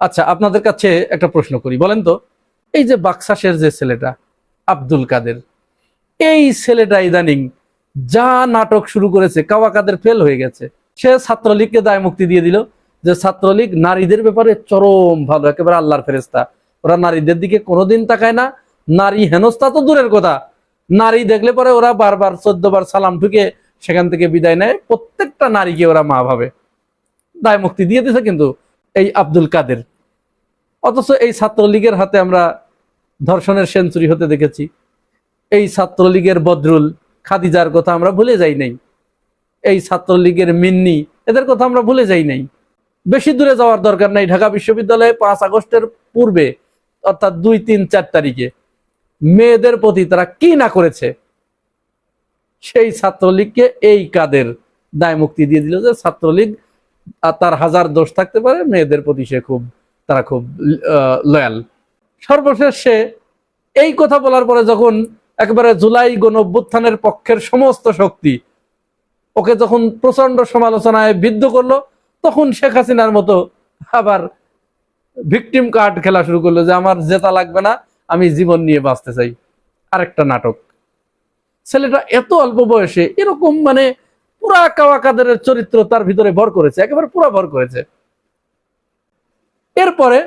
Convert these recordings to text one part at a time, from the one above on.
আচ্ছা আপনাদের কাছে একটা প্রশ্ন করি, বলেন তো। এই যে বাক্সাসের যে ছেলেটা, আব্দুল কাদের, এই ছেলেটা ইদানিং যা নাটক শুরু করেছে, কাওয়া কাদের ফেল হয়ে গেছে। সে ছাত্রলীগকে দায় মুক্তি দিয়ে দিল যে ছাত্রলীগ নারীদের ব্যাপারে চরম ভালো, একেবারে আল্লাহর ফেরেস্তা ওরা নারীদের দিকে কোনোদিন তাকায় না, নারী হেনস্থা তো দূরের কথা। নারী দেখলে পরে ওরা বারবার চোদ্দ বার সালাম ঢুকে সেখান থেকে বিদায় নেয়, প্রত্যেকটা নারীকে ওরা মা ভাবে। দায় মুক্তি দিয়ে দিছে কিন্তু। এই আব্দুল কাদের। অথচ এই ছাত্রলীগের হাতে আমরা ধর্ষণের সেঞ্চুরি হতে দেখেছি। এই ছাত্রলীগের বদরুল, খাদিজার কথা আমরা ভুলে যাই নাই। এই ছাত্রলীগের মিন্নি, এদের কথা আমরা ভুলে যাই নাই। বেশি দূরে যাওয়ার দরকার নাই ঢাকা বিশ্ববিদ্যালয়ে পাঁচ আগস্টের পূর্বে, অর্থাৎ দুই, তিন, চার তারিখে। মেয়েদের প্রতি তারা কি না করেছে? সেই ছাত্রলীগকে এই কাদের দায় মুক্তি দিয়ে দিল যে ছাত্রলীগ তার হাজার দোষ থাকতে পারে, মেয়েদের প্রতি সে খুব, তারা খুব লয়াল সর্বশেষ সে এই কথা বলার পরে যখন একেবারে জুলাই গণ অভ্যুত্থানের পক্ষের সমস্ত শক্তি ওকে যখন প্রচণ্ড সমালোচনায় বিদ্ধ করল, তখন শেখ হাসিনার মতো আবার ভিকটিম কার্ড খেলা শুরু করল যে, আমার জেতা লাগবে না, আমি জীবন নিয়ে বাঁচতে চাই। আরেকটা নাটক। ছেলেটা এত অল্প বয়সে এরকম মানে পুরা কাওয়া কাদের চরিত্র তার ভিতরে ভর করেছে একেবারে পুরা ভর করেছে। এরপরে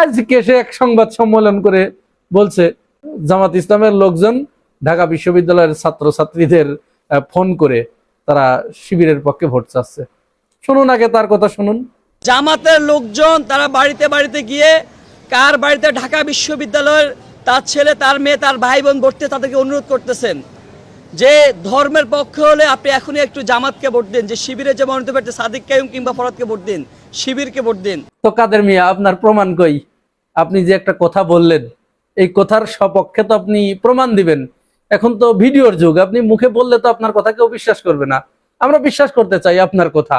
আজকে সে এক সংবাদ সম্মেলন করে বলছে জামাত ইসলামের লোকজন ঢাকা বিশ্ববিদ্যালয়ের ছাত্রছাত্রীদের আহ, ফোন করে তারা শিবিরের পক্ষে ভোট চাচ্ছে। শুনুন আগে তার কথা শুনুন। জামাতের লোকজন তারা বাড়িতে বাড়িতে গিয়ে কার বাড়িতে ঢাকা বিশ্ববিদ্যালয়ের তার ছেলে তার মেয়ে তার ভাই বোন ভর্তি তাদেরকে অনুরোধ করতেছেন। যে ধর্মের পক্ষে হলে আপনি এখনই একটু জামাতকে ভোট দিন, যে শিবিরে যে মনোনীত প্রার্থী সাদিক কাইম কিংবা ফরাদকে ভোট দিন, শিবিরকে ভোট দিন। তো কাদের মিয়া, আপনার প্রমাণ কই? আপনি যে একটা কথা বললেন, এই কথার সপক্ষে তো আপনি প্রমাণ দিবেন। এখন তো ভিডিওর যুগ, আপনি মুখে বললে তো আপনার কথা কেউ বিশ্বাস করবে না। আমরা বিশ্বাস করতে চাই আপনার কথা।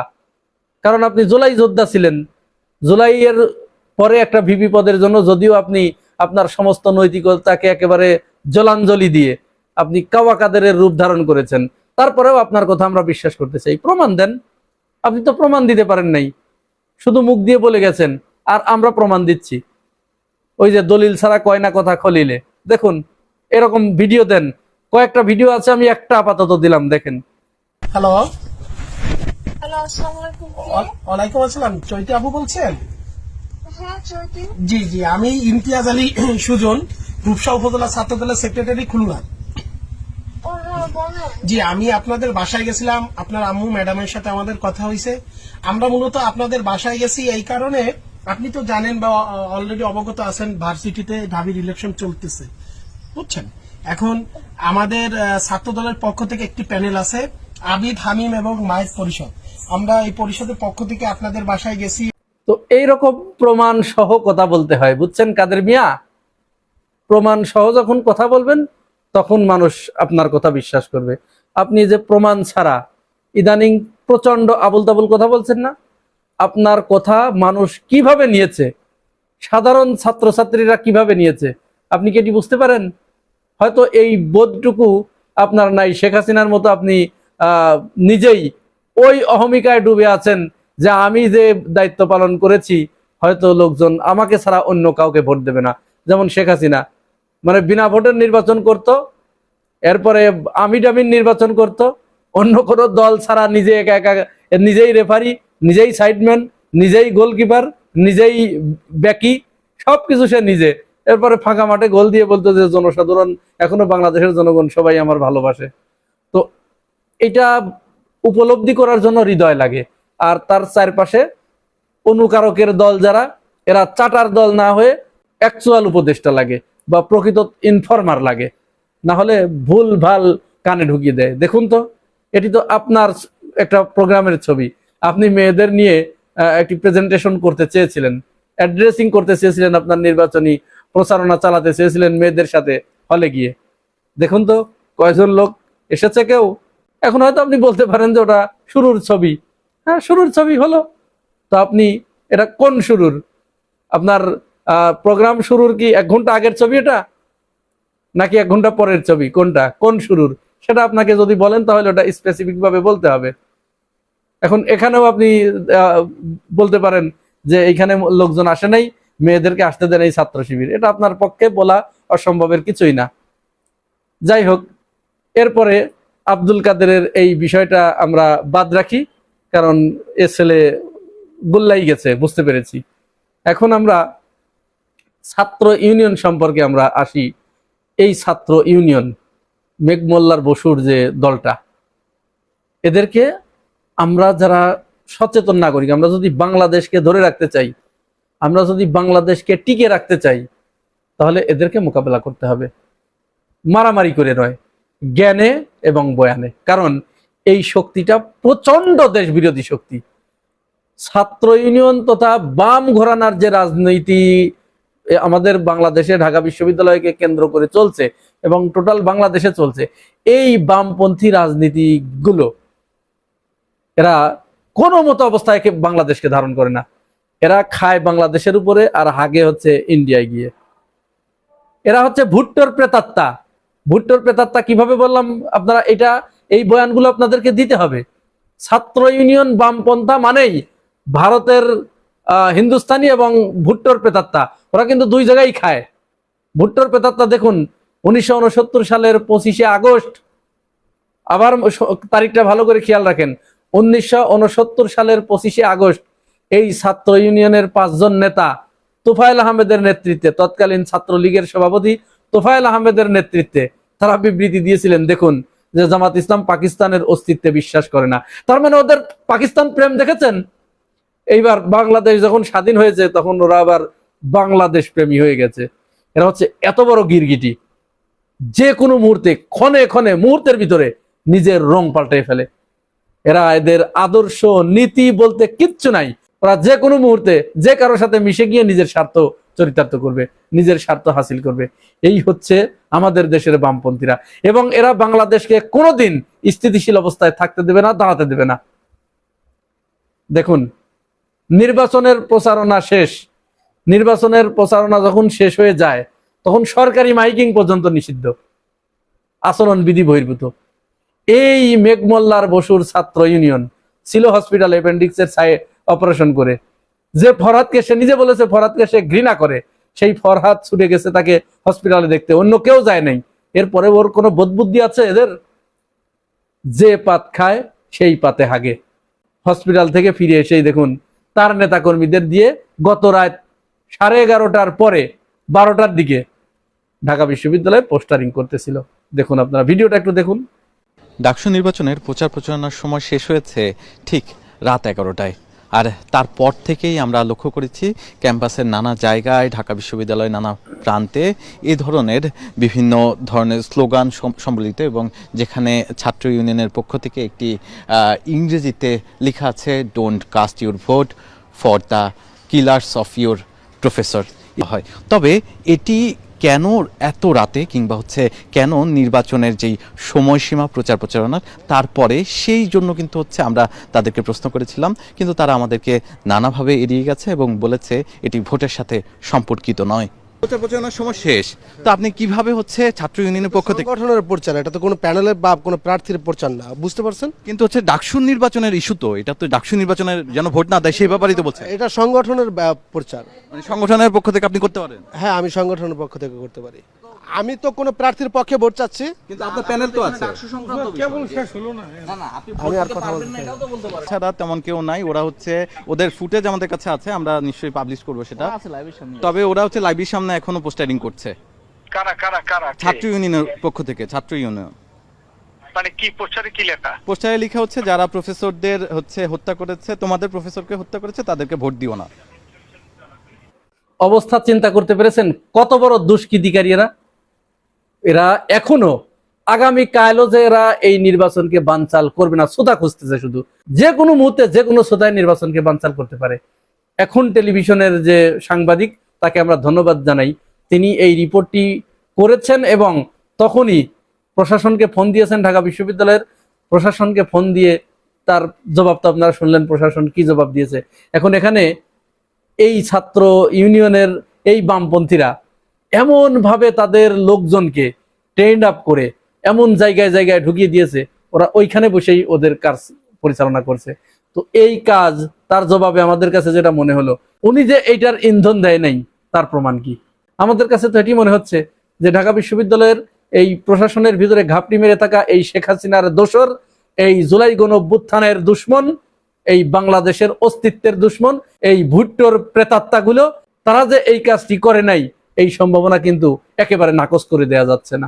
কারণ আপনি জুলাই যোদ্ধা ছিলেন। জুলাইয়ের পরে একটা ভিপি পদের জন্য যদিও আপনি আপনার সমস্ত নৈতিকতাকে একেবারে জলাঞ্জলি দিয়ে আপনি কাওয়া কাদেরের রূপ ধারণ করেছেন। তারপরেও আপনার কথা আমরা বিশ্বাস করতে চাই। প্রমাণ দেন। আপনি তো প্রমাণ দিতে পারেন নাই। শুধু মুখ দিয়ে বলে গেছেন আর আমরা প্রমাণ দিচ্ছি। ওই যে দলিল ছাড়া কয় না কথা খলিলে। দেখুন এরকম ভিডিও দেন। কয়েকটা ভিডিও আছে আমি একটা আপাতত দিলাম দেখেন। হ্যালো। হ্যালো আসসালামু আলাইকুম কে? ওয়া- ওয়ালাইকুম আসসালাম। চৈতি আপু বলছেন? হ্যাঁ চৈতি। জি জি। আমি ইমতিয়াজ আলী সুজন রূপসা উপজেলা ছাত্র দলের সেক্রেটারি খুলনা। জি, আমি আপনাদের বাসায় গেছিলাম। আপনার আম্মু ম্যাডামের সাথে আমাদের কথা হয়েছে আমরা মূলত আপনাদের বাসায় গেছি এই কারণে আপনি তো জানেন বা অলরেডি অবগত আছেন, ভার্সিটিতে ঢাবির ইলেকশন চলতেছে। বুঝছেন? এখন আমাদের ছাত্র দলের পক্ষ থেকে একটি প্যানেল আছে, আবিদ, হামিম এবং মায়ের পরিষদ। আমরা এই পরিষদের পক্ষ থেকে আপনাদের বাসায় গেছি। তো এইরকম প্রমাণ সহ কথা বলতে হয়। বুঝছেন কাদের মিয়া? প্রমাণ সহ যখন কথা বলবেন তখন মানুষ আপনার কথা বিশ্বাস করবে। আপনি যে প্রমাণ ছাড়া ইদানিং প্রচণ্ড আবুল তাবুল কথা বলছেন না? আপনার কথা মানুষ কীভাবে নিয়েছে? সাধারণ ছাত্রছাত্রীরা কীভাবে নিয়েছে? আপনি কি এটি বুঝতে পারেন? হয়তো এই বোধটুকু আপনার নাই। শেখ হাসিনার মতো আপনি নিজেই ওই অহমিকায় ডুবে আছেন যে আমি যে দায়িত্ব পালন করেছি, হয়তো লোকজন আমাকে ছাড়া অন্য কাউকে ভোট দেবে না। যেমন শেখ হাসিনা। মানে বিনা ভোটের নির্বাচন করত, এরপরে আমি ডামিন নির্বাচন করত, অন্য কোনো দল ছাড়া নিজে একা একা, নিজেই রেফারি নিজেই সাইডম্যান নিজেই গোলকিপার নিজেই ব্যাকি সব কিছু সে নিজে। এরপরে ফাঁকা মাঠে গোল দিয়ে বলতো যে, জনসাধারণ, এখনও বাংলাদেশের জনগণ সবাই আমার ভালোবাসে। তো এটা উপলব্ধি করার জন্য হৃদয় লাগে। আর তার চারপাশে অনুকারকের দল যারা, এরা চাটার দল না হয়ে অ্যাকচুয়াল উপদেষ্টা লাগে। বা প্রকৃত ইনফরমার লাগে। না হলে ভুল ভালো কানে ঢুকিয়ে দেয়। দেখুন তো, এটি তো আপনার একটা প্রোগ্রামের ছবি। আপনি মেয়েদের নিয়ে একটি প্রেজেন্টেশন করতে চেয়েছিলেন। অ্যাড্রেসিং করতে চেয়েছিলেন আপনার নির্বাচনী প্রচারণা চালাতে চেয়েছিলেন মেয়েদের সাথে হলে গিয়ে। দেখুন তো, কয়জন লোক এসেছে কেউ? এখন হয়তো আপনি বলতে পারেন যে ওটা শুরুর ছবি। হ্যাঁ শুরুর ছবি হলো। তো আপনি, এটা কোন শুরুর? আপনার প্রোগ্রাম শুরুর কি এক ঘণ্টা আগের ছবি এটা? নাকি এক ঘণ্টা পরের ছবি? কোনটা? কোন শুরুর? সেটা আপনাকে যদি বলেন তাহলে ওটা স্পেসিফিক ভাবে বলতে হবে। এখন এখানেও আপনি বলতে পারেন যে এইখানে লোকজন আসে নাই, মেয়েদেরকে আসতে দেন এই ছাত্র শিবির। এটা আপনার পক্ষে বলা অসম্ভবের কিছুই না। যাই হোক, এরপরে আব্দুল কাদেরের এই বিষয়টা আমরা বাদ রাখি, কারণ এ ছেলে গোল্লাই গেছে, বুঝতে পেরেছি। এখন আমরা ছাত্র ইউনিয়ন সম্পর্কে আমরা আসি, এই ছাত্র ইউনিয়ন, মেঘমোল্লার বসুর যে দলটা। এদেরকে আমরা যারা সচেতন নাগরিক, আমরা যদি বাংলাদেশকে ধরে রাখতে চাই, আমরা যদি বাংলাদেশকে টিকে রাখতে চাই, তাহলে এদেরকে মোকাবেলা করতে হবে। মারামারি করে নয়, জ্ঞানে এবং বয়ানে। কারণ এই শক্তিটা প্রচণ্ড দেশ বিরোধী শক্তি। ছাত্র ইউনিয়ন তথা বাম ঘরানার যে রাজনীতি এ আমাদের বাংলাদেশে ঢাকা বিশ্ববিদ্যালয়কে কেন্দ্র করে চলছে এবং টোটাল বাংলাদেশে চলছে। এই বামপন্থী রাজনীতিগুলো এরা কোনো মতো অবস্থায় বাংলাদেশকে ধারণ করে না। এরা খায় বাংলাদেশের উপরে আর হাগে হচ্ছে ইন্ডিয়ায় গিয়ে। এরা হচ্ছে ভুট্টোর প্রেতাত্মা। ভুট্টোর প্রেতাত্মা কীভাবে বললাম আপনারা? এটা এই বয়ানগুলো আপনাদেরকে দিতে হবে। ছাত্র ইউনিয়ন বামপন্থা মানেই ভারতের হিন্দুস্তানি এবং ভুট্টোর প্রেতাত্মা। ওরা কিন্তু দুই জায়গায় খায়। ভুট্টোর প্রেতাত্মা দেখুন, উনিশশো সালের পঁচিশে আগস্ট। আবার তারিখটা ভালো করে খেয়াল রাখেন। উনিশশো সালের পঁচিশে আগস্ট, এই ছাত্র ইউনিয়নের পাঁচজন নেতা তোফায়েল আহমেদের নেতৃত্বে, তৎকালীন ছাত্রলীগের সভাপতি তোফায়েল আহমেদের নেতৃত্বে তারা বিবৃতি দিয়েছিলেন, দেখুন, যে জামাত ইসলাম পাকিস্তানের অস্তিত্বে বিশ্বাস করে না। তার মানে ওদের পাকিস্তান প্রেম দেখেছেন? এইবার বাংলাদেশ যখন স্বাধীন হয়েছে, তখন ওরা আবার বাংলাদেশ প্রেমী হয়ে গেছে। এরা হচ্ছে এত বড় গিরগিটি। যে কোনো মুহূর্তে, ক্ষণে ক্ষণে, মুহূর্তের ভিতরে নিজের রং পাল্টে ফেলে। এরা এদের আদর্শ নীতি বলতে কিচ্ছু নাই। ওরা যে কোনো মুহূর্তে, যে কারোর সাথে মিশে গিয়ে নিজের স্বার্থ চরিতার্থ করবে, নিজের স্বার্থ হাসিল করবে। এই হচ্ছে আমাদের দেশের বামপন্থীরা। এবং এরা বাংলাদেশকে কোনোদিন স্থিতিশীল অবস্থায় থাকতে দেবে না, দাঁড়াতে দেবে না। দেখুন নির্বাচনের প্রচারণা শেষ। নির্বাচনের প্রচারণা যখন শেষ হয়ে যায়, তখন সরকারি মাইকিং পর্যন্ত নিষিদ্ধ। আচরণ বিধি বহির্ভূত। এই মেঘমল্লার বসুর ছাত্র ইউনিয়ন ছিল হসপিটাল অ্যাপেন্ডিক্সের সাই অপারেশন করে। যে ফরহাদকে সে নিজে বলেছে, ফরহাদকে সে ঘৃণা করে। সেই ফরহাদ ছুটে গেছে তাকে হসপিটালে দেখতে। অন্য কেউ যায় নাই। এরপরে ওর কোনো বোধবুদ্ধি আছে এদের? যে পাত খায়, সেই পাতে হাগে। হসপিটাল থেকে ফিরে এসেই দেখুন তার নেতাকর্মীদের দিয়ে গত রাত সাড়ে এগারোটার পরে বারোটার দিকে ঢাকা বিশ্ববিদ্যালয়ে পোস্টারিং করতেছিল। দেখুন আপনারা, ভিডিওটা একটু দেখুন। ডাকসু নির্বাচনের প্রচার প্রচারণার সময় শেষ হয়েছে ঠিক রাত এগারোটায়। আর তারপর থেকেই আমরা লক্ষ্য করেছি ক্যাম্পাসের নানা জায়গায়, ঢাকা বিশ্ববিদ্যালয়ের নানা প্রান্তে এ ধরনের বিভিন্ন ধরনের স্লোগান সম- সম্বলিত এবং যেখানে ছাত্র ইউনিয়নের পক্ষ থেকে একটি ইংরেজিতে লেখা আছে don't cast your vote for the killers of your professor হয়। তবে এটি কেন এত রাতে কিংবা হচ্ছে কেন নির্বাচনের যেই সময়সীমা প্রচার প্রচারণার, তারপরে সেই জন্য কিন্তু হচ্ছে আমরা তাদেরকে প্রশ্ন করেছিলাম। কিন্তু তারা আমাদেরকে নানাভাবে এড়িয়ে গেছে এবং বলেছে এটি ভোটের সাথে সম্পর্কিত নয়। প্রচার প্রচারণার সময় শেষ। তো আপনি কীভাবে হচ্ছে ছাত্র ইউনিয়নের পক্ষ থেকে সংগঠনের প্রচার এটা তো কোনো প্যানেলের বা কোনো প্রার্থীর প্রচার না বুঝতে পারছেন? কিন্তু হচ্ছে ডাকসু নির্বাচনের ইস্যু তো এটা তো ডাকসু নির্বাচনের যেন ভোট না দেয় সেই ব্যাপারেই তো বলছে। এটা সংগঠনের প্রচার। মানে সংগঠনের পক্ষ থেকে আপনি করতে পারেন? হ্যাঁ আমি সংগঠনের পক্ষ থেকে করতে পারি। আমি তো কোনো প্রার্থীর পক্ষে ভোট চাচ্ছি। কিন্তু আপনার প্যানেল তো আছে। আমি আর কথা বলতে ছাড়া তেমন কেউ নাই। ওরা হচ্ছে ওদের ফুটেজ আমাদের কাছে আছে আমরা নিশ্চয়ই পাবলিশ করব সেটা। তবে ওরা হচ্ছে লাইব্রেরির সামনে এখনও পোস্টারিং করছে। কারা কারা কারা? ছাত্র ইউনিয়নের পক্ষ থেকে ছাত্র ইউনিয়ন মানে কি পোস্টারে কি লেখা? পোস্টারে লেখা হচ্ছে যারা প্রফেসরদের হচ্ছে হত্যা করেছে তোমাদের প্রফেসরকে হত্যা করেছে তাদেরকে ভোট দিও না। অবস্থা চিন্তা করতে পেরেছেন? কত বড় দুষ্কৃতিকারী এরা? এরা এখনও আগামী কালও যে এরা এই নির্বাচনকে বানচাল করবে না, শ্রোতা খুঁজতেছে শুধু। যে কোনো মুহূর্তে যে কোনো শ্রোতায় নির্বাচনকে বানচাল করতে পারে। এখন টেলিভিশনের যে সাংবাদিক, তাকে আমরা ধন্যবাদ জানাই। তিনি এই রিপোর্টটি করেছেন এবং তখনই প্রশাসনকে ফোন দিয়েছেন ঢাকা বিশ্ববিদ্যালয়ের। প্রশাসনকে ফোন দিয়ে তার জবাব তো আপনারা শুনলেন, প্রশাসন কি জবাব দিয়েছে। এখন এখানে এই ছাত্র ইউনিয়নের এই বামপন্থীরা এমন ভাবে তাদের লোকজনকে ট্রেন্ড আপ করে, এমন জায়গায় জায়গায় ঢুকিয়ে দিয়েছে, ওরা ওইখানে বসেই ওদের কাজ পরিচালনা করছে। তো এই কাজ, তার জবাবে আমাদের কাছে যেটা মনে হলো, উনি যে এইটার ইন্ধন দেয় নাই, তার প্রমাণ কি? আমাদের কাছে তো এটি মনে হচ্ছে যে ঢাকা বিশ্ববিদ্যালয়ের এই প্রশাসনের ভিতরে ঘাপটি মেরে থাকা এই শেখ হাসিনার দোসর, এই জুলাই গণ অভ্যুত্থানের দুশ্মন, এই বাংলাদেশের অস্তিত্বের দুশ্মন, এই ভুট্টোর প্রেতাত্মাগুলো, তারা যে এই কাজটি করে নাই এই সম্ভাবনা কিন্তু একেবারে নাকচ করে দেয়া যাচ্ছে না।